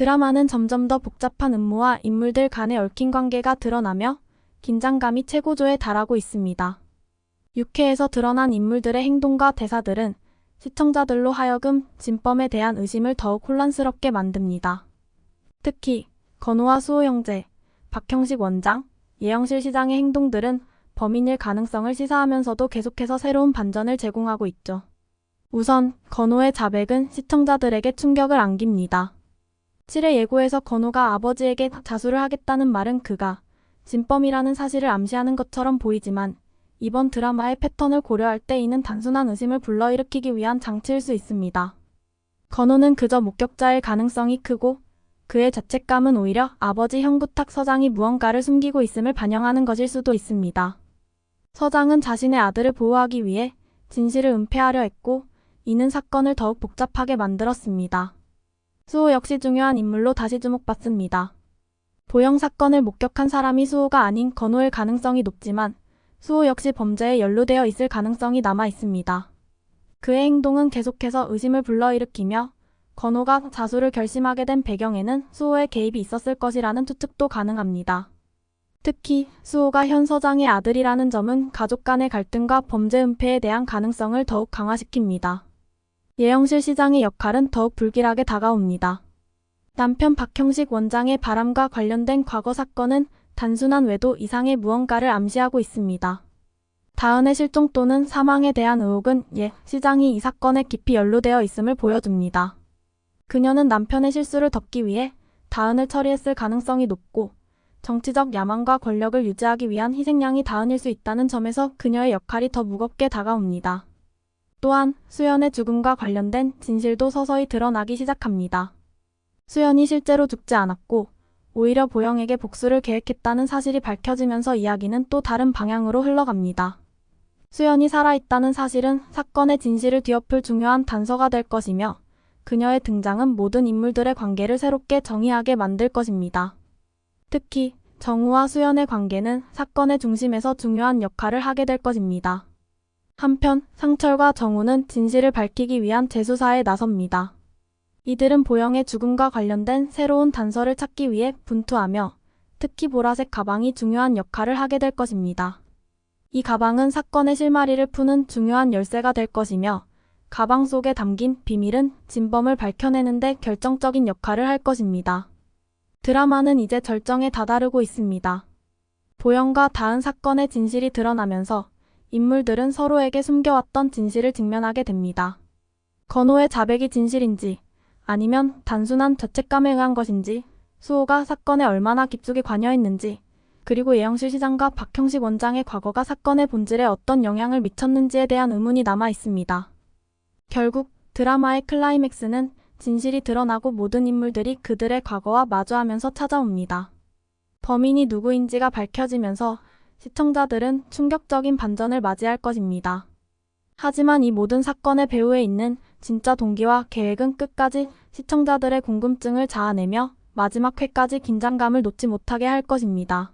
드라마는 점점 더 복잡한 음모와 인물들 간의 얽힌 관계가 드러나며 긴장감이 최고조에 달하고 있습니다. 6회에서 드러난 인물들의 행동과 대사들은 시청자들로 하여금 진범에 대한 의심을 더욱 혼란스럽게 만듭니다. 특히 건우와 수호 형제, 박형식 원장, 예영실 시장의 행동들은 범인일 가능성을 시사하면서도 계속해서 새로운 반전을 제공하고 있죠. 우선 건우의 자백은 시청자들에게 충격을 안깁니다. 7회 예고에서 건우가 아버지에게 자수를 하겠다는 말은 그가 진범이라는 사실을 암시하는 것처럼 보이지만 이번 드라마의 패턴을 고려할 때 이는 단순한 의심을 불러일으키기 위한 장치일 수 있습니다. 건우는 그저 목격자일 가능성이 크고 그의 자책감은 오히려 아버지 형부탁 서장이 무언가를 숨기고 있음을 반영하는 것일 수도 있습니다. 서장은 자신의 아들을 보호하기 위해 진실을 은폐하려 했고 이는 사건을 더욱 복잡하게 만들었습니다. 수호 역시 중요한 인물로 다시 주목받습니다. 보영 사건을 목격한 사람이 수호가 아닌 건호일 가능성이 높지만 수호 역시 범죄에 연루되어 있을 가능성이 남아 있습니다. 그의 행동은 계속해서 의심을 불러일으키며 건호가 자수를 결심하게 된 배경에는 수호의 개입이 있었을 것이라는 추측도 가능합니다. 특히 수호가 현 서장의 아들이라는 점은 가족 간의 갈등과 범죄 은폐에 대한 가능성을 더욱 강화시킵니다. 예영실 시장의 역할은 더욱 불길하게 다가옵니다. 남편 박형식 원장의 바람과 관련된 과거 사건은 단순한 외도 이상의 무언가를 암시하고 있습니다. 다은의 실종 또는 사망에 대한 의혹은 예 시장이 이 사건에 깊이 연루되어 있음을 보여줍니다. 그녀는 남편의 실수를 덮기 위해 다은을 처리했을 가능성이 높고 정치적 야망과 권력을 유지하기 위한 희생양이 다은일 수 있다는 점에서 그녀의 역할이 더 무겁게 다가옵니다. 또한 수연의 죽음과 관련된 진실도 서서히 드러나기 시작합니다. 수연이 실제로 죽지 않았고 오히려 보영에게 복수를 계획했다는 사실이 밝혀지면서 이야기는 또 다른 방향으로 흘러갑니다. 수연이 살아있다는 사실은 사건의 진실을 뒤엎을 중요한 단서가 될 것이며 그녀의 등장은 모든 인물들의 관계를 새롭게 정의하게 만들 것입니다. 특히 정우와 수연의 관계는 사건의 중심에서 중요한 역할을 하게 될 것입니다. 한편 상철과 정우는 진실을 밝히기 위한 재수사에 나섭니다. 이들은 보영의 죽음과 관련된 새로운 단서를 찾기 위해 분투하며 특히 보라색 가방이 중요한 역할을 하게 될 것입니다. 이 가방은 사건의 실마리를 푸는 중요한 열쇠가 될 것이며 가방 속에 담긴 비밀은 진범을 밝혀내는 데 결정적인 역할을 할 것입니다. 드라마는 이제 절정에 다다르고 있습니다. 보영과 다은 사건의 진실이 드러나면서 인물들은 서로에게 숨겨왔던 진실을 직면하게 됩니다. 건호의 자백이 진실인지 아니면 단순한 죄책감에 의한 것인지 수호가 사건에 얼마나 깊숙이 관여했는지 그리고 예영실 시장과 박형식 원장의 과거가 사건의 본질에 어떤 영향을 미쳤는지에 대한 의문이 남아 있습니다. 결국 드라마의 클라이맥스는 진실이 드러나고 모든 인물들이 그들의 과거와 마주하면서 찾아옵니다. 범인이 누구인지가 밝혀지면서 시청자들은 충격적인 반전을 맞이할 것입니다. 하지만 이 모든 사건의 배후에 있는 진짜 동기와 계획은 끝까지 시청자들의 궁금증을 자아내며 마지막 회까지 긴장감을 놓지 못하게 할 것입니다.